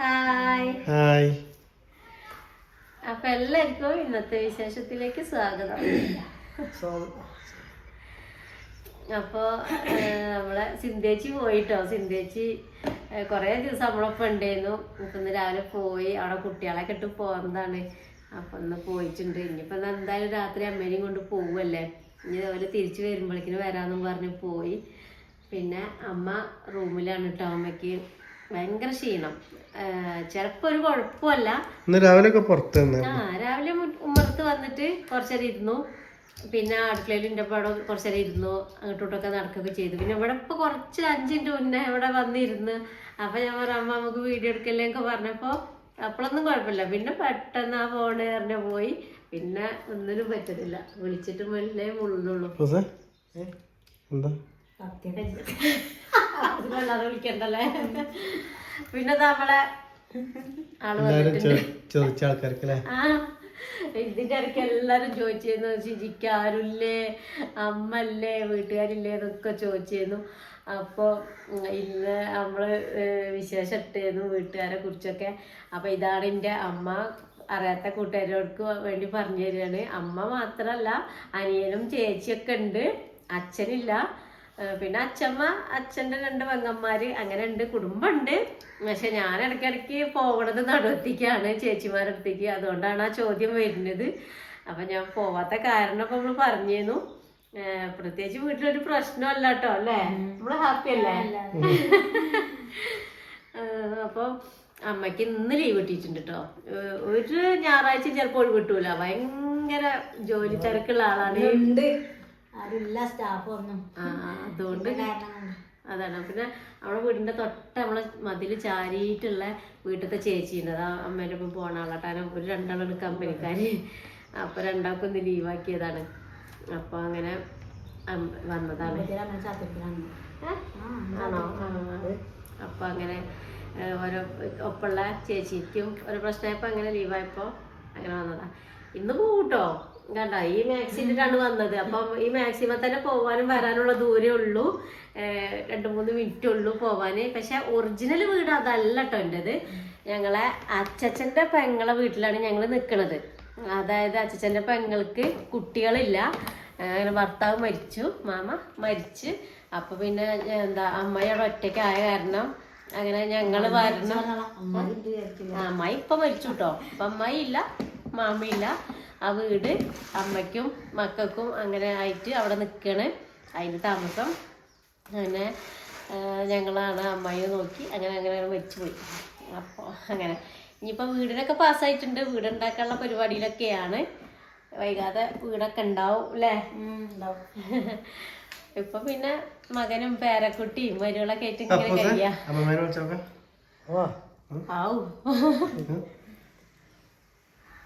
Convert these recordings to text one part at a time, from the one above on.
Hi hi അപ്പൊ എല്ലാവർക്കും ഇന്നത്തെ വിശേഷത്തിലേക്ക് സ്വാഗതം. അപ്പോ നമ്മളെ സിന്ധേച്ചി പോയിട്ടോ? സിന്ധേച്ചി കൊറേ ദിവസം നമ്മളൊപ്പം ഉണ്ടായിരുന്നു. ഇപ്പൊ ഇന്ന് രാവിലെ പോയി. അവിടെ കുട്ടികളെ ഇട്ട് പോകുന്നതാണ് അപ്പൊ ഇന്ന് പോയിട്ടുണ്ട്. ഇനിയിപ്പോ എന്തായാലും രാത്രി അമ്മേനെയും കൊണ്ട് പോവല്ലേ? ഇനി അതുപോലെ തിരിച്ചു വരുമ്പോഴേക്കിന് വരാന്നും പറഞ്ഞ് പോയി. പിന്നെ അമ്മ റൂമിലാണ് കേട്ടോ അമ്മയ്ക്ക്. ഭയങ്കര ക്ഷീണം. ചിലപ്പോ ഒരു കുഴപ്പമല്ല. രാവിലെ ആ രാവിലെ ഉമ്മർത്ത് വന്നിട്ട് കുറച്ചേരം ഇരുന്നു പിന്നെ അടുക്കളയിൽ എന്റെ അവിടെ കുറച്ചേരം ഇരുന്നു. അങ്ങോട്ടോട്ടൊക്കെ നടക്കുകയൊക്കെ ചെയ്തു. പിന്നെ ഇവിടെ ഇപ്പൊ കുറച്ച് അഞ്ചിന്റെ മുന്നേ ഇവിടെ വന്നിരുന്ന്. അപ്പൊ ഞാൻ പറഞ്ഞു അമ്മ നമുക്ക് വീഡിയോ എടുക്കല്ലേ ഒക്കെ പറഞ്ഞപ്പോ അപ്പോഴൊന്നും കുഴപ്പമില്ല. പിന്നെ പെട്ടെന്ന് ആ ഫോണ് എറിഞ്ഞ പോയി. പിന്നെ ഒന്നിനും പറ്റത്തില്ല. വിളിച്ചിട്ട് മുന്നേ മുള്ളുള്ളൂ എന്താ? അതിനല്ലാതെ വിളിക്കണ്ടല്ലേ? പിന്നെ നമ്മളെ ഇതിന്റെ ഇടയ്ക്ക് എല്ലാരും ചോദിച്ചിരുന്നു ആരുല്ലേ? അമ്മല്ലേ? വീട്ടുകാരില്ലേ? എന്നൊക്കെ ചോദിച്ചിരുന്നു. അപ്പൊ ഇന്ന് നമ്മൾ വിശേഷം ഇട്ടായിരുന്നു വീട്ടുകാരെ കുറിച്ചൊക്കെ. അപ്പൊ ഇതാണ് എന്റെ അമ്മ അറിയാത്ത കൂട്ടുകാരോർക്ക് വേണ്ടി പറഞ്ഞു തരികയാണ്. അമ്മ മാത്രല്ല അനിയനും ചേച്ചിയൊക്കെ ഉണ്ട്. അച്ഛനില്ല. പിന്നെ അച്ഛമ്മ അച്ഛന്റെ രണ്ട് പെങ്ങന്മാര് അങ്ങനെ ഉണ്ട് കുടുംബമുണ്ട്. പക്ഷെ ഞാൻ ഇടയ്ക്കിടയ്ക്ക് പോകണത് നടുവത്തേക്കാണ് ചേച്ചിമാരുടെ അടുത്തേക്ക്. അതുകൊണ്ടാണ് ആ ചോദ്യം വരുന്നത്. അപ്പൊ ഞാൻ പോവാത്ത കാരണം ഇപ്പൊ നമ്മൾ പറഞ്ഞിരുന്നു. പ്രത്യേകിച്ച് വീട്ടിലൊരു പ്രശ്നമല്ല കേട്ടോ അല്ലേ? നമ്മൾ ഹാപ്പി അല്ലേ? അപ്പോൾ അപ്പൊ അമ്മയ്ക്ക് ഇന്ന് ലീവ് കിട്ടിയിട്ടുണ്ട് കേട്ടോ ഒരു ഞായറാഴ്ച ചിലപ്പോൾ ഒഴിവ് കിട്ടൂല. ഭയങ്കര ജോലി തിരക്കുള്ള ആളാണ്. ആരുമില്ല അതുകൊണ്ട് അതാണ്. പിന്നെ നമ്മുടെ വീടിന്റെ തൊട്ട് നമ്മളെ മതിൽ ചാരിയിട്ടുള്ള വീട്ടിലത്തെ ചേച്ചിയുണ്ട് അത് അമ്മേന്റെ ഒപ്പം പോണ ആളട്ടാനും ഒരു രണ്ടാളാണ് കമ്പനിക്കാര്. അപ്പൊ രണ്ടാൾക്കും ഒന്ന് ലീവാക്കിയതാണ് അപ്പൊ അങ്ങനെ വന്നതാണ്? ആണോ. അപ്പൊ അങ്ങനെ ഓരോ ഒപ്പമുള്ള ചേച്ചിക്കും ഒരു പ്രശ്നമായപ്പോ അങ്ങനെ ലീവായപ്പോ അങ്ങനെ വന്നതാ. ഇന്ന് പോകൂട്ടോ കണ്ട ഈ മാക്സിമിട്ടാണ് വന്നത്. അപ്പം ഈ മാക്സിമം തന്നെ പോവാനും വരാനുള്ള ദൂരേ ഉള്ളൂ. രണ്ടു മൂന്ന് മിനിറ്റ് ഉള്ളൂ പോവാന്. പക്ഷെ ഒറിജിനൽ വീട് അതല്ല കേട്ടോ എന്റെത് ഞങ്ങളെ അച്ചച്ചന്റെ പെങ്ങളെ വീട്ടിലാണ് ഞങ്ങൾ നിൽക്കുന്നത് അതായത് അച്ചച്ചന്റെ പെങ്ങൾക്ക് കുട്ടികളില്ല. അങ്ങനെ ഭർത്താവ് മരിച്ചു. മാമ മരിച്ച്. അപ്പൊ പിന്നെ എന്താ അമ്മയോട് ഒറ്റയ്ക്കായ കാരണം അങ്ങനെ ഞങ്ങൾ വരണം. അമ്മായി ഇപ്പൊ മരിച്ചു കേട്ടോ അപ്പൊ അമ്മായി ഇല്ല മാമയില്ല ആ വീട് അമ്മയ്ക്കും മക്കൾക്കും അങ്ങനെ ആയിട്ട് അവിടെ നിൽക്കണ് അതിന് താമസം. അങ്ങനെ ഞങ്ങളാണ് അമ്മായി നോക്കി അങ്ങനെ അങ്ങനെ മരിച്ചു പോയി അപ്പോൾ അങ്ങനെ. ഇനിയിപ്പോൾ വീടിനൊക്കെ പാസ്സായിട്ടുണ്ട്. വീടുണ്ടാക്കാനുള്ള പരിപാടിയിലൊക്കെയാണ്. വൈകാതെ വീടൊക്കെ ഉണ്ടാവും അല്ലേ? ഉണ്ടാവും. ഇപ്പൊ പിന്നെ മകനും പേരക്കുട്ടിയും മരുകളൊക്കെ ആയിട്ട് ഇങ്ങനെ കഴിയാ. ആവൂ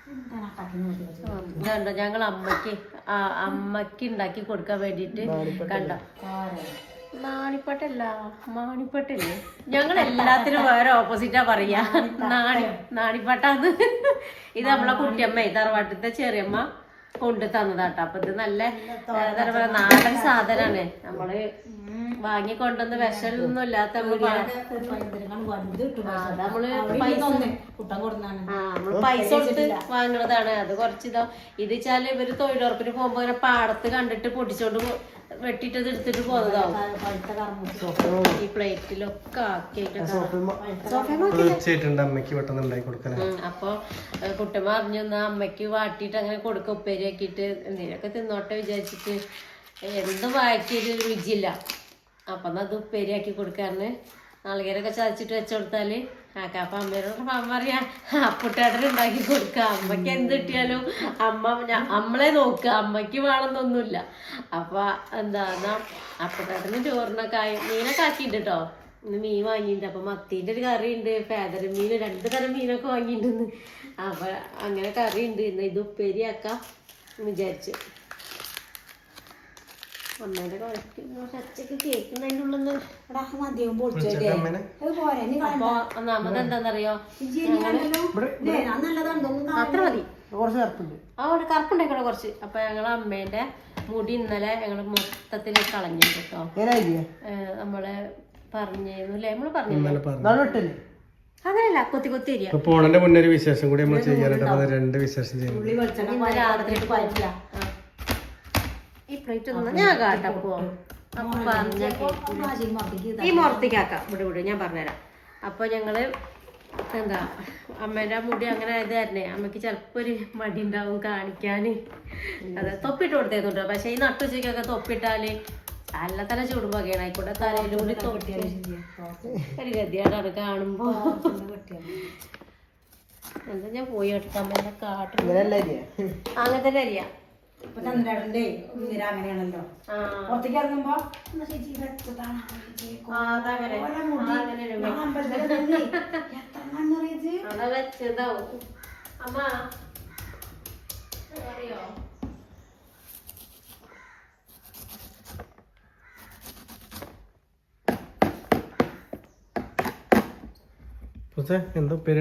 വെച്ചത്? ഞങ്ങൾ അമ്മയ്ക്ക് അമ്മയ്ക്ക് ഉണ്ടാക്കി കൊടുക്കാൻ വേണ്ടിട്ട് കണ്ടോ. നാണിപ്പട്ടല്ല മാണിപ്പട്ടല്ലേ ഞങ്ങൾ എല്ലാത്തിനും വേറെ ഓപ്പോസിറ്റാ പറയാ. നാണി നാണിപ്പട്ടാന്ന്. ഇത് നമ്മളെ കുട്ടിയമ്മ തറവാട്ടത്തെ ചെറിയമ്മ കൊണ്ടു തന്നതാട്ടോ അപ്പൊ ഇത് നല്ല എന്താ പറയാ നാടൻ സാധനാണ്. നമ്മൾ വാങ്ങി കൊണ്ടുവന്ന് വിഷമൊന്നും ഇല്ലാത്ത നമ്മൾ പൈസ ഇരുന്നൊന്ന് കുട്ടൻ കൊടുന്നാണ്. ആ നമ്മൾ പൈസ കൊടുത്ത് വാങ്ങണതാണ്. അത് കുറച്ചിതാ. ഇത് വെച്ചാൽ ഇവർ തൊഴിലുറപ്പിന് പോകുമ്പോ ഇങ്ങനെ പാടത്ത് കണ്ടിട്ട് പൊടിച്ചോണ്ട് വെട്ടിട്ടത് വെട്ടിട്ട് എടുത്തിട്ട് പോകുന്നതാവും. ഈ പ്ലേറ്റിലൊക്കെ ആക്കിയിട്ട് അപ്പൊ കുട്ടമ്മ അറിഞ്ഞു എന്നാ അമ്മയ്ക്ക് വാട്ടിയിട്ട് അങ്ങനെ കൊടുക്ക ഉപ്പേരി ആക്കിയിട്ട് എന്തെങ്കിലുമൊക്കെ തിന്നോട്ടെ വിചാരിച്ചിട്ട് എന്ത് വാക്കിയൊരു രുചിയില്ല. അപ്പൊ അത് ഉപ്പേരിയാക്കി കൊടുക്കാറിന് നാളികേരൊക്കെ ചതച്ചിട്ട് വെച്ച് കൊടുത്താൽ. ആക്കാം അപ്പൊ അമ്മയോട് അമ്മ പറയാ അപ്പുട്ടേട്ടൻ ഉണ്ടാക്കി കൊടുക്ക. അമ്മയ്ക്ക് എന്ത് കിട്ടിയാലും അമ്മ അമ്മളെ നോക്കുക അമ്മയ്ക്ക് വേണമെന്നൊന്നുമില്ല അപ്പൊ എന്താ എന്നാ അപ്പുട്ടേട്ടന് ചോറിനൊക്കെ ആയി. മീനൊക്കെ ആക്കിയിട്ടുണ്ട് കേട്ടോ ഇന്ന് മീൻ വാങ്ങിയിട്ടുണ്ട് അപ്പൊ മത്തീന്റെ ഒരു കറി ഉണ്ട് പേദര മീൻ രണ്ട് തരം മീനൊക്കെ വാങ്ങിയിട്ടുണ്ട് അപ്പൊ അങ്ങനെ കറി ഉണ്ട് ഇന്ന് ഇത് ഉപ്പേരിയാക്കാം വിചാരിച്ചു. കേൾക്കുന്നതിന്റെ ഉള്ളിൽ മദ്യവും ഒന്നാമത് അത്ര മതി. അവിടെ കറുപ്പുണ്ടായിക്കോളെ കുറച്ച്. അപ്പൊ ഞങ്ങളെ അമ്മേന്റെ മുടി ഇന്നലെ ഞങ്ങൾ മൊത്തത്തിൽ കളഞ്ഞു കേട്ടോ. നമ്മൾ പറഞ്ഞിരുന്നു അല്ലേ? നമ്മൾ പറഞ്ഞു പറഞ്ഞു അങ്ങനെയല്ല കൊത്തി കൊത്തി അരിയ പോണന്റെ മുന്നേ ഒരു വിശേഷം കൂടി നമ്മൾ ചെയ്യാനായിട്ട് രണ്ട് വിശേഷം ചെയ്യുന്നു രാത്രി പാറ്റില്ല ഈ പ്ലേറ്റ് ഒന്ന് ഞാൻ കാട്ടപ്പോ അപ്പൊ പറഞ്ഞ ഈ മുറത്തേക്കാക്കാം. ഇവിടെ വിടും ഞാൻ പറഞ്ഞുതരാം. അപ്പോൾ ഞങ്ങൾ എന്താ അമ്മേന്റെ മുടി അങ്ങനെ ആയതായിരുന്നേ അമ്മയ്ക്ക് ചിലപ്പോൾ ഒരു മടി ഉണ്ടാവും കാണിക്കാൻ അതെ തൊപ്പിട്ട് കൊടുത്തേന്നു പക്ഷെ പക്ഷേ ഈ നട്ടുച്ചയ്ക്കൊക്കെ തൊപ്പിട്ടാൽ അല്ല തല ചൂടുമ്പോക്കെയാണ് ആയിക്കോട്ടെ തലയിലൂടെ കൂടി തൊപ്പിയാൽ ഒരു ഗതിയായിട്ടാണ് കാണുമ്പോൾ എന്താ ഞാൻ പോയി കേട്ടോ അമ്മേനെ കാട്ടും അങ്ങനെ തന്നെ അറിയാം ഇപ്പൊ ചന്ദ്രേട്ടന്റെ ഇന്ദിര അങ്ങനെയാണല്ലോ. ആ. പുറത്തേക്ക് ഇറങ്ങുമ്പോ "എന്നാ ചേച്ചി ഇത് വെച്ചതാണ് ചേച്ചി. ആ, അതങ്ങനെ. ഓലെ മുടി. ആ, അങ്ങനെ ഒരു ഞാൻ അമ്പലത്തിൽ നിന്ന്. എത്ര മണ്ണറിയത് അവിടെ വെച്ചതാവും. അമ്മ. അറിയോ? പക്ഷേ എന്താ പേര്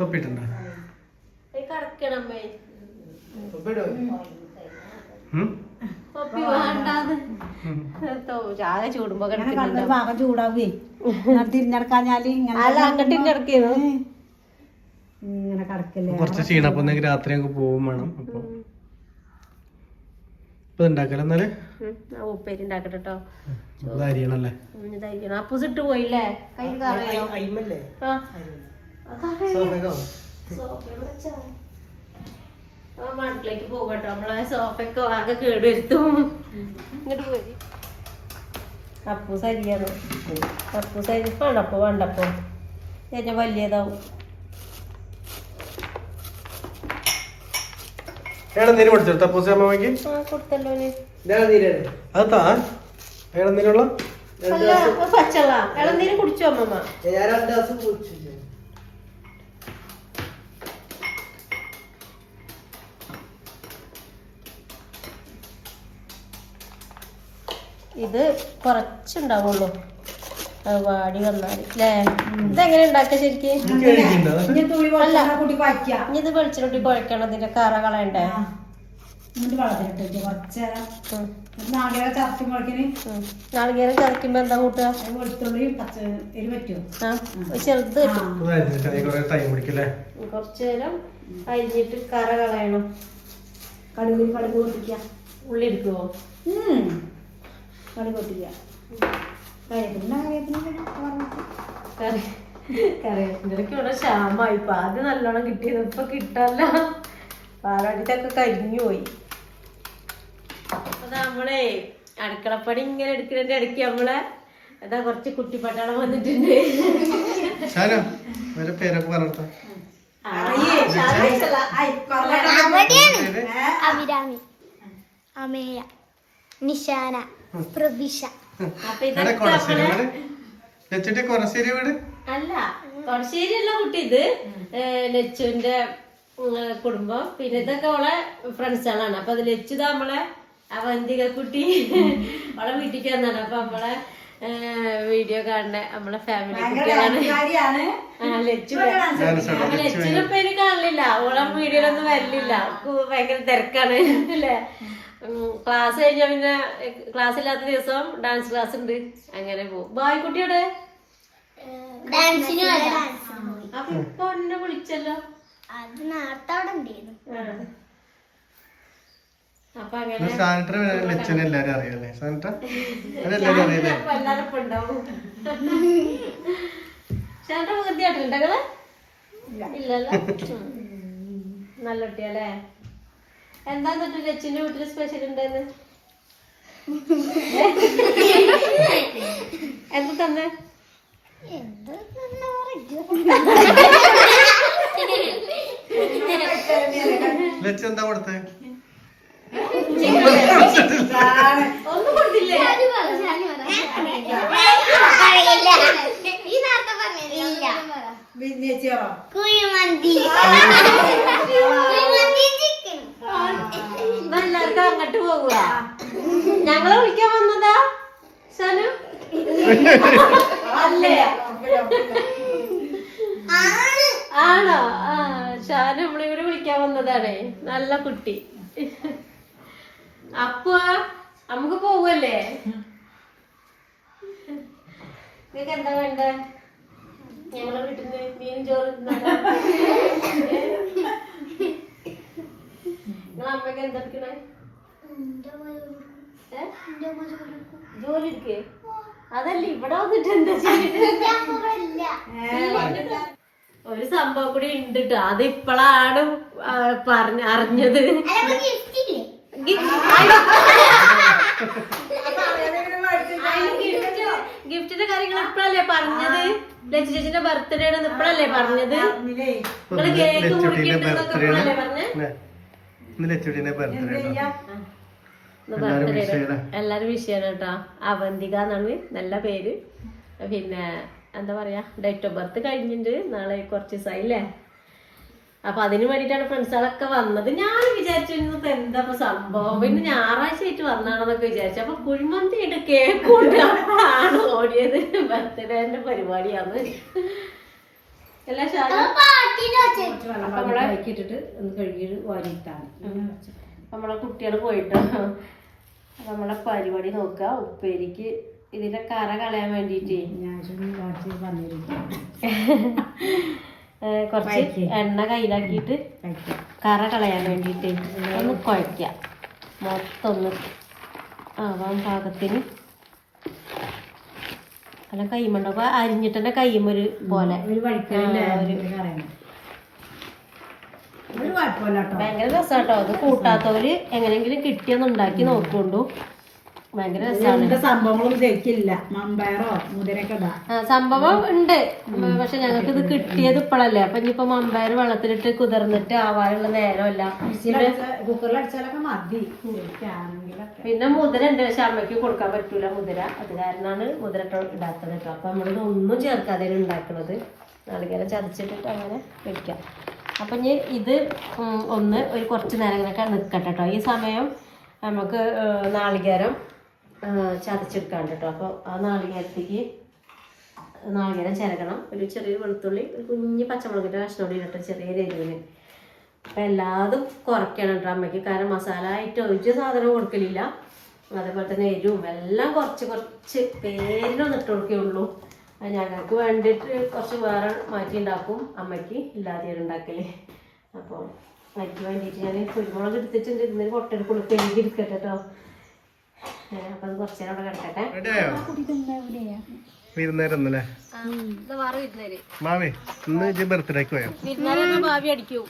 തൊപ്പിട്ടുണ്ടോ? ചൂടാവേ. തിരിഞ്ഞെടുക്കാഞ്ഞാൽ ഇങ്ങനെ കിടക്കല്ലേ. കുറച്ച് ക്ഷീണപ്പോ എന്തെങ്കിലും രാത്രി അങ്ങ് പോവും വേണം അപ്പൊ. ഇപ്പൊ ഉണ്ടാക്കല എന്നാൽ ഉപ്പേരി ഉണ്ടാക്കട്ടെ കേട്ടോ പോയില്ലേ? മട്ടിലേക്ക് പോകട്ടോ. നമ്മളെ സോഫയൊക്കെ ആകെ കേടുവരുത്തും. ഇങ്ങോട്ട് പോയി. അപ്പു സരിയാണ്. അപ്പു സരി വേണ്ടപ്പോ വേണ്ടപ്പോ. ഏറ്റവും വലിയതാവും. ഏളനീര് പഠിച്ചോ തപ്പൂസ നീരാണ് അത് താ അത് പച്ചള്ള ഇളനീര് കുടിച്ചോ അമ്മമ്മ ഞാൻ രണ്ട് ദിവസം കുടിച്ചു ഇത് കുറച്ചുണ്ടാവുള്ളൂ. വാടി വന്നാൽ. അല്ലേ ഇതെങ്ങനെ ഉണ്ടാക്കുക ശരിക്കും? ഇനി ഇത് വെളിച്ചിട്ട് കുഴക്കണം ഇതിന്റെ കറ കളയണ്ടേ? നാളികേര ചതക്കുമ്പോ എന്താ കൂട്ടുക ചെറുത് കുറച്ചു നേരം അരിഞ്ഞിട്ട് കറ കളയണം. കടുകിൽ കടുക് ഉള്ളിരിക്കുവോ. കടുക് പൊട്ടിക്കുക കറിവേപ്പില കറിവേപ്പില പറഞ്ഞിട്ട്. കറി കറിവേപ്പിന്റെ ഇവിടെ ക്ഷാമായി ഇപ്പൊ ആദ്യം നല്ലോണം കിട്ടിയത് ഇപ്പൊ കിട്ടല്ല പാറാട്ടിട്ടൊക്കെ കരിഞ്ഞു പോയി. അപ്പൊ നമ്മളെ അടുക്കളപ്പണി ഇങ്ങനെ എടുക്കുന്നതിന്റെ ഇടയ്ക്ക് നമ്മളെ എന്താ കുറച്ച് കുട്ടിപ്പട്ടാളം വന്നിട്ടുണ്ട്. അഭിരാമി അമേയ. നിഷാന. പ്രവിശ കൊറശ്ശേരി വീട്? കൊറശ്ശേരി അല്ല കുട്ടി ഇത്. ലച്ചുവിന്റെ കുടുംബം. പിന്നെ ഇതൊക്കെ ഓളെ ഫ്രണ്ട്സുകളാണ് അപ്പൊ അത് ലച്ചു നമ്മളെ അവന്തിക കുട്ടി. അവളെ വീട്ടിക്ക് വന്നാണ് അപ്പൊ നമ്മളെ വീഡിയോ കാണുന്ന നമ്മളെ ഫാമിലി കുട്ടികളാണ്. ലച്ചു ലച്ചുവിനെ പേര് കാണില്ല ഓളെ വീഡിയോയിലൊന്നും വരലില്ല അവൾക്ക് ഭയങ്കര തിരക്കാണ്. അല്ലേ? ക്ലാസ് കഴിഞ്ഞാൽ പിന്നെ ക്ലാസ് ഇല്ലാത്ത ദിവസം ഡാൻസ് ക്ലാസ് ഉണ്ട്. അങ്ങനെ പോകും ബായ് കുട്ടിയുടെ ഡാൻസിന് അപ്പൊ ഇപ്പൊ എന്നെ വിളിച്ചല്ലോ? അത് നേരത്തെ അവിടെ ഉണ്ടായിരുന്നു. അപ്പൊ അങ്ങനെ സാനിറ്റർ എല്ലാരും സാനിറ്റർ അറിയാലേ ഉണ്ടാവും. വൃത്തിയായിട്ടുണ്ടോ ഇല്ലല്ലോ. നല്ല കുട്ടിയല്ലേ എന്താ എന്നിട്ട് ലച്ചിന്റെ വീട്ടിൽ സ്പെഷ്യൽ ഉണ്ടെന്ന്? എന്താ തന്നെ? ലച്ച എന്താ കൊടുത്തേ? ഒന്നും കൊടുത്തില്ലേ? കുഴിമന്തി. എല്ലാവർക്കും അങ്ങോട്ട് പോവുക. ഞങ്ങളെ വിളിക്കാൻ വന്നതാ? സനു? അല്ലേ? ആണോ? ആ നമ്മളെ നമ്മളിവിടെ വിളിക്കാൻ വന്നതാണേ. നല്ല കുട്ടി. അപ്പോ നമുക്ക് പോവല്ലേ നിനക്ക് എന്താ വേണ്ട? ഞങ്ങളെ വീട്ടിൽ നിന്ന് മീനും ചോറ്? നിങ്ങളെ അമ്മയ്ക്ക് എന്താ എടുക്കണേ? ഏ? ജോലി അതല്ല ഇവിടെ വന്നിട്ട് എന്താ ചെയ്യുന്നത് ഒരു സംഭവം കൂടി ഉണ്ട് അതിപ്പളാണ് അത് ഇപ്പോഴാണ് പറഞ്ഞ അറിഞ്ഞത്. ഗിഫ്റ്റിന്റെ കാര്യങ്ങൾ ഇപ്പഴല്ലേ പറഞ്ഞത്? ലച്ചു ചേച്ചിന്റെ ബർത്ത്ഡേ ആണ് ഇപ്പഴല്ലേ പറഞ്ഞത്? നിങ്ങൾ കേക്ക് ഇപ്പഴല്ലേ പറഞ്ഞേ? ബർത്ത്ഡേ എല്ലാരും. ആണ്. വിഷയാണ് കേട്ടോ? അവന്തിക എന്നാണ് നല്ല പേര്. പിന്നെ എന്താ പറയാ ഡേറ്റ് ഓഫ് ബർത്ത് കഴിഞ്ഞിട്ടുണ്ട് നാളെ കുറച്ച് ദിവസമായില്ലേ അപ്പൊ അതിന് വേണ്ടിയിട്ടാണ് ഫ്രണ്ട്സുകളൊക്കെ വന്നത്. ഞാൻ വിചാരിച്ചിരുന്നു ഇപ്പൊ എന്താ ഇപ്പൊ സംഭവം? പിന്നെ ഞായറാഴ്ച ആയിട്ട് വന്നാണെന്നൊക്കെ വിചാരിച്ചു. അപ്പൊ കുഴിമന്തിയുടെ കേക്ക് കൊണ്ട് അപ്പോഴാണ് ഓടിയത്. ബർത്ത്ഡേന്റെ പരിപാടിയാണ് എല്ലാ ഷാജി ഇട്ടിട്ട് ഒന്ന് കഴുകി വാരിയിട്ടാണ്. നമ്മളെ കുട്ടികൾ പോയിട്ട് നമ്മളെ പരിപാടി നോക്കുക ഉപ്പേരിക്ക് ഇതിന്റെ കറ കളയാൻ വേണ്ടിയിട്ട്. ഞാൻ കുറച്ച് എണ്ണ കയ്യിലാക്കിയിട്ട് കറ കളയാൻ വേണ്ടിയിട്ട് ഒന്ന് കുഴയ്ക്കുക മൊത്തം ഒന്ന് ആവാൻ പാകത്തിന്. അല്ല കൈമുണ്ടപ്പോ അരിഞ്ഞിട്ടെ കൈമൊരു പോലെ. ഒരു വഴിക്കല്ലേ അറിയണം ഒരു കുഴപ്പമില്ല കേട്ടോ ഭയങ്കര രസാട്ടോ. അത് കൂട്ടാത്തവര് എങ്ങനെങ്കിലും കിട്ടിയെന്ന് ഉണ്ടാക്കി നോക്കൊണ്ടു ഭയങ്കര രസമാണ് എന്താ സംഭവങ്ങളൊന്നും ശരിക്കില്ല മമ്പയറോ മുതിരൊക്കെ ആ, സംഭവം ഉണ്ട്. പക്ഷെ ഞങ്ങൾക്ക് ഇത് കിട്ടിയത് ഇപ്പോഴല്ലേ അപ്പൊ ഇനിയിപ്പോ മമ്പയർ വെള്ളത്തിലിട്ട് കുതിർന്നിട്ട് ആവാനുള്ള നേരമല്ല. മതി. പിന്നെ മുതിര ഉണ്ട് പക്ഷെ അമ്മയ്ക്ക് കൊടുക്കാൻ പറ്റൂല മുതിര. അത് കാരണമാണ് മുതിര ഇടാത്തത് കേട്ടോ. അപ്പൊ നമ്മളിത് ഒന്നും ചേർക്കാതെയാണ് ഉണ്ടാക്കുന്നത് നാളികേരം ചതച്ചിട്ടിട്ട് അങ്ങനെ വെക്കാം. അപ്പൊ ഞാൻ ഇത് ഒന്ന് ഒരു കുറച്ച് നേരം ഇങ്ങനെയൊക്കെ നിൽക്കട്ടെ കേട്ടോ ഈ സമയം നമുക്ക് നാളികേരം ചതച്ചെടുക്കാണ്ട് കേട്ടോ അപ്പോൾ ആ നാളികേരത്തേക്ക് നാളികേരം ചിരകണം ഒരു ചെറിയൊരു വെളുത്തുള്ളി ഒരു കുഞ്ഞ് പച്ചമുളകിന്റെ കഷ്ണോടി കേട്ടോ ചെറിയ രീതിയിൽ അപ്പം എല്ലാതും കുറയ്ക്കണം കേട്ടോ അമ്മയ്ക്ക്. കാരണം മസാല ആയിട്ട് ഒരു സാധനം കൊടുക്കലില്ല. അതേപോലെ തന്നെ എരിവും എല്ലാം കുറച്ച് കുറച്ച് പേരിനൊന്നിട്ട് കൊടുക്കുകയുള്ളൂ ഞങ്ങൾക്ക് വേണ്ടിയിട്ട് കുറച്ച് വേറെ മാറ്റി ഉണ്ടാക്കും. അമ്മയ്ക്ക് ഇല്ലാതെയാണ് ഉണ്ടാക്കൽ. അപ്പോൾ എനിക്ക് വേണ്ടിയിട്ട് ഞാൻ കുരുമുളക് എടുത്തിട്ടുണ്ട്. ഇന്നൊരു പൊട്ടെടുക്കുള്ളൂ പെരുകി എടുക്കട്ടെ കേട്ടോ അപ്പം അത് കുറച്ച് നേരം അവിടെ കിടക്കട്ടെ. വിരുന്നേരൊന്നല്ലേ ഇന്ന് ഇജ്ജ് ബർത്ത്ഡേക്ക് പോയോ? വിരുന്നേരൊക്കെ ഭാവി അടിക്കും.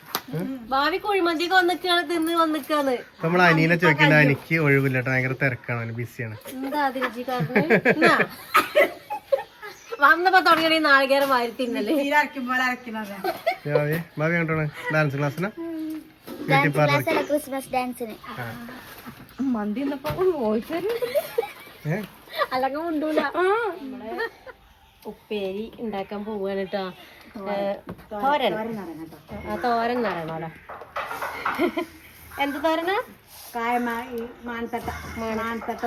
ഭാവി കുഴിമന്തിക്ക് വന്നിക്കാണ് തിന്ന് വന്നിക്കാണ്. അപ്പൊ നമ്മൾ അനിയനെ ചോദിക്കണ്ട എനിക്ക് ഒഴിവില്ല കേട്ടോ ഭയങ്കര തിരക്കാണ് ബിസിയാണ്. എന്താ വന്നപ്പോ തുടങ്ങണ നാളികേരം വാരി തിന്നല്ലേ ഡാൻസ് ക്ലാസ്സിന് ബ്യൂട്ടി പാർലർ. ക്രിസ്മസ് ഡാൻസിന് മന്തി അല്ലെങ്കിൽ ഉണ്ടൂല ഉപ്പേരി ഉണ്ടാക്കാൻ പോവാണ് കേട്ടോ തോരൻ. ആ തോരൻ എന്നറിയണോല്ലോ എന്ത് തോരനാ മാൻതട്ട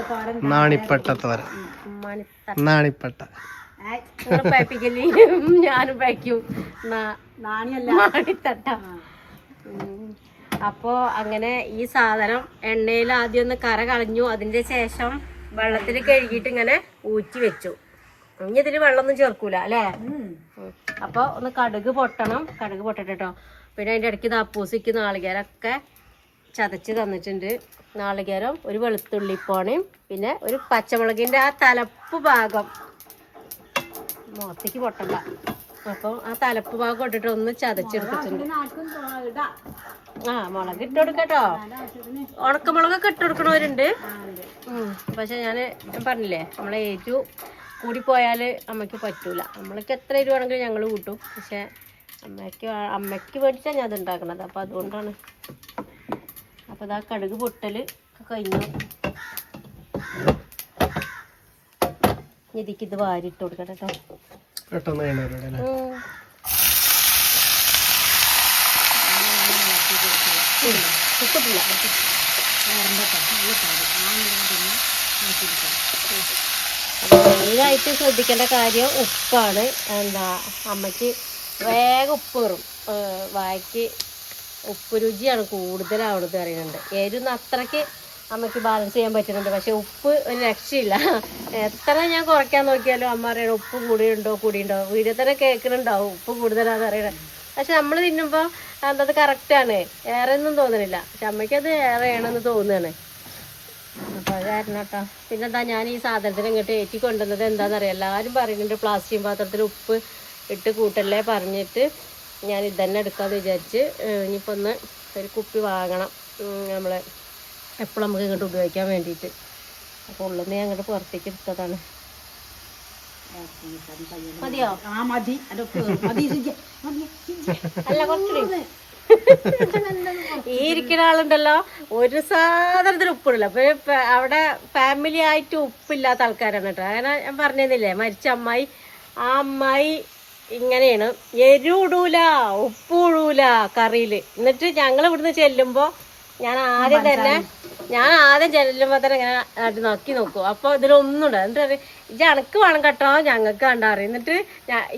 തോരൻ. നാണിപ്പട്ട. പയപ്പിക്കല്ലേ ഞാനും നാണിയല്ല. മണിത്തട്ട അപ്പോ അങ്ങനെ ഈ സാധനം എണ്ണയിൽ ആദ്യം ഒന്ന് കറ കളഞ്ഞു. അതിന്റെ ശേഷം വെള്ളത്തിൽ കഴുകിയിട്ട് ഇങ്ങനെ ഊറ്റി വെച്ചു. ഇനി ഇതിൽ വെള്ളമൊന്നും ചേർക്കൂല അല്ലേ? അപ്പോൾ അപ്പൊ ഒന്ന് കടുക് പൊട്ടണം. കടുക് പൊട്ടട്ടെ കേട്ടോ പിന്നെ അതിന്റെ ഇടയ്ക്ക് ദാപ്പൂസിക്ക് നാളികേരമൊക്കെ ചതച്ച് തന്നിട്ടുണ്ട്. നാളികേരം ഒരു വെളുത്തുള്ളിപ്പോണയും പിന്നെ ഒരു പച്ചമുളകിന്റെ ആ തലപ്പ് ഭാഗം മുഖത്തേക്ക് പൊട്ടണ്ട. അപ്പൊ ആ തലപ്പ് ഭാഗം ഇട്ടിട്ട് ഒന്ന് ചതച്ചെടുത്തിട്ടുണ്ട്. ആ മുളക് ഇട്ട് കൊടുക്കട്ടോ. ഉണക്കമുളകൊക്കെ ഇട്ട് കൊടുക്കണവരുണ്ട്. പക്ഷെ ഞാൻ പറഞ്ഞില്ലേ നമ്മളെ കൂടി കൂടിപ്പോയാൽ അമ്മയ്ക്ക് പറ്റൂല. നമ്മൾക്ക് എത്ര രൂപയാണെങ്കിലും ഞങ്ങൾ കൂട്ടും. പക്ഷെ അമ്മയ്ക്ക് അമ്മയ്ക്ക് വേണ്ടിയിട്ടാണ് ഞാൻ അത് ഉണ്ടാക്കണത് അപ്പോൾ അതുകൊണ്ടാണ്. അപ്പോൾ ഇതാ കടുക് പൊട്ടൽ കഴിഞ്ഞു. ഇനി വാരിട്ട് കൊടുക്കട്ടെ കേട്ടോ പെട്ടെന്ന് കഴിഞ്ഞവരോട് മെയിനായിട്ട് ശ്രദ്ധിക്കേണ്ട കാര്യം ഉപ്പാണ്. എന്താ അമ്മയ്ക്ക് വേഗം ഉപ്പ് വരും. വായ്ക്ക് ഉപ്പ് രുചിയാണ് കൂടുതലാവണത് പറയുന്നുണ്ട്. എരുന്ന് അത്രയ്ക്ക് അമ്മയ്ക്ക് ബാലൻസ് ചെയ്യാൻ പറ്റുന്നുണ്ട്. പക്ഷെ ഉപ്പ് ഒരു രക്ഷയില്ല. എത്ര ഞാൻ കുറയ്ക്കാൻ നോക്കിയാലും അമ്മ അറിയണം ഉപ്പ് കൂടിയുണ്ടോ കൂടിയുണ്ടോ? വീട്ടിൽ തന്നെ കേൾക്കുന്നുണ്ടാവും ഉപ്പ് കൂടുതലാന്ന് അറിയണം പക്ഷെ നമ്മൾ തിന്നുമ്പോൾ എന്തത് കറക്റ്റാണ് ഏറെ ഒന്നും തോന്നുന്നില്ല പക്ഷെ അമ്മയ്ക്ക് അത് ഏറെയാണെന്ന് തോന്നുകയാണ്. അപ്പോൾ അത് കാരണം കേട്ടോ. പിന്നെന്താ ഞാൻ ഈ സാധനത്തിന് ഇങ്ങോട്ട് ഏറ്റി കൊണ്ടുവന്നത് എന്താണെന്നറിയാം എല്ലാവരും പറയുന്നുണ്ട് പ്ലാസ്റ്റിക് പാത്രത്തിൽ ഉപ്പ് ഇട്ട് കൂട്ടല്ലേ പറഞ്ഞിട്ട്. ഞാൻ ഇതന്നെ എടുക്കാമെന്ന് വിചാരിച്ച് ഇനിയിപ്പോൾ ഒന്ന് ഒരു കുപ്പി വാങ്ങണം. നമ്മൾ എപ്പോഴും നമുക്ക് ഇങ്ങോട്ട് ഉപയോഗിക്കാൻ വേണ്ടിയിട്ട്. അപ്പോൾ ഉള്ളിൽ നിന്ന് അങ്ങോട്ട് പുറത്തേക്ക് എടുത്തതാണ്. മതിയോ? ആ മതി. അല്ല കുറച്ചുകൂടി ഈ ഇരിക്കുന്ന ആളുണ്ടല്ലോ ഒരു സാധനത്തിന് ഉപ്പിടില്ല അപ്പൊ അവിടെ ഫാമിലി ആയിട്ട് ഉപ്പില്ലാത്ത ആൾക്കാരാണ് കേട്ടോ. അങ്ങനെ ഞാൻ പറഞ്ഞിരുന്നില്ലേ മരിച്ച അമ്മായി. ആ അമ്മായി ഇങ്ങനെയാണ്. എരിവിടൂല ഇടൂല ഉപ്പ് ഇടൂല കറിയിൽ. എന്നിട്ട് ഞങ്ങൾ ഇവിടുന്ന് ചെല്ലുമ്പോ ഞാൻ ആദ്യം തന്നെ ഞാൻ ആദ്യം ചെല്ലുമ്പോ തന്നെ ഇങ്ങനെ ആയിട്ട് നോക്കി നോക്കും. അപ്പൊ ഇതിലൊന്നും ഉണ്ട് എന്നിട്ട് പറയും ഇത് അണക്ക് വേണം കേട്ടോ ഞങ്ങൾക്ക് കണ്ടറിയും എന്നിട്ട്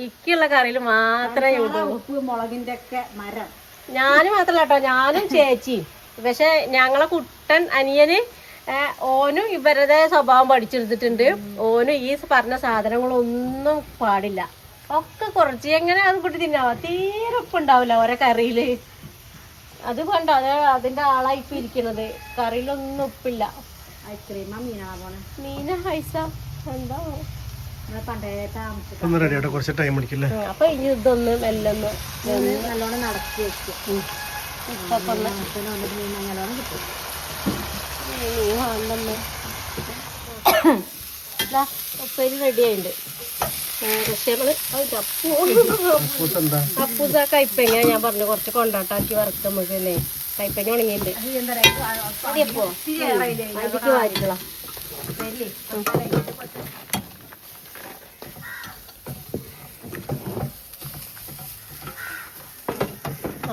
ഇക്കുള്ള കറിയിൽ മാത്രമേ ഉപ്പ് മുളകിന്റെ ഒക്കെ മരം. ഞാനും മാത്രല്ല കേട്ടോ ഞാനും ചേച്ചി. പക്ഷെ ഞങ്ങളെ കുട്ടൻ അനിയന് ഓനും ഇവരുടെ സ്വഭാവം പഠിച്ചെടുത്തിട്ടുണ്ട്. ഓനും ഈ പറഞ്ഞ സാധനങ്ങളൊന്നും പാടില്ല. ഒക്കെ കുറച്ച് എങ്ങനെ അത് കൂട്ടി തിന്നാവാ തീരെ ഉപ്പുണ്ടാവില്ല ഓരോ കറിയിൽ. അത് കണ്ടോ? അത് അതിന്റെ ആളായി ഇപ്പൊ ഇരിക്കണത്. കറിയിലൊന്നും ഉപ്പില്ല. ഐസ്ക്രീമാ മീനാ പോണെ? മീന ഹൈസ എന്താ? ഒന്ന് റെഡി ആയിട്ട് കുറച്ച് ടൈം പിടിക്കില്ലേ അപ്പൊ ഇനി ഇതൊന്ന് മെല്ലൊന്ന്. നല്ലോണം നടത്തി വെക്കും. ഇപ്പൊ മീൻ നല്ലോണം കിട്ടും. വാങ്ങുന്നു ഉപ്പേരി റെഡി ആയിട്ടുണ്ട് പക്ഷെ നമ്മൾ ഉപ്പൂസ് എന്താ അപ്പൂസ കൈപ്പങ്ങ ഞാൻ പറഞ്ഞു കുറച്ച് കൊണ്ടാട്ടാക്കി വറുത്ത് നമുക്ക് തന്നെ കൈപ്പങ്ങ ഉണങ്ങിയിട്ടുണ്ട്. മതിയപ്പോ അതിലേക്ക് വാരിക്കളാം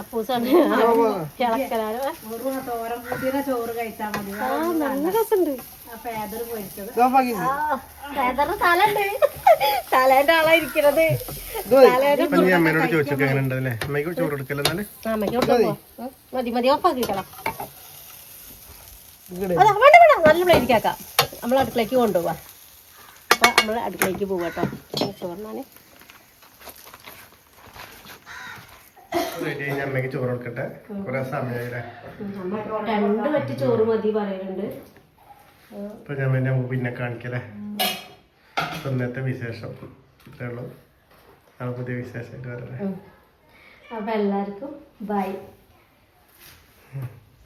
അപ്പൂസാണ് ഇളക്കലാണ്. ഒരു തോരൻ കൂട്ടിയുടെ ചോറ് കഴിച്ചാൽ മതി. ആ നല്ല രസമുണ്ട്. തലേന്റെ ആളാ ഇരിക്കണത്. അമ്മേനോട് എങ്ങനെ ഉണ്ട് അല്ലേ? അമ്മയ്ക്ക് ചോറ്. മതി. മതി അതാ വേണ്ട വേണ്ട നല്ല പ്ലേറ്റിക്കാക്കാം നമ്മൾ അടുക്കളയ്ക്ക് കൊണ്ടുപോവാ. അപ്പൊ നമ്മൾ അടുക്കളയ്ക്ക് പോവാ കേട്ടോ. ചോറിനാണ് അമ്മയ്ക്ക് ചോറ് കൊടുക്കട്ടെ. കുറെ സമയമായില്ലേ രണ്ട് പറ്റി ചോറ് മതി പറയുന്നുണ്ട്. അപ്പൊ ഞാൻ നമുക്ക് പിന്നെ കാണിക്കല്ലേ? അപ്പൊ ഇന്നത്തെ വിശേഷം. ഇത്രേ ഉള്ളൂ. നാളെ പുതിയ വിശേഷമായിട്ട് വരല്ലേ അപ്പൊ എല്ലാവർക്കും ബൈ.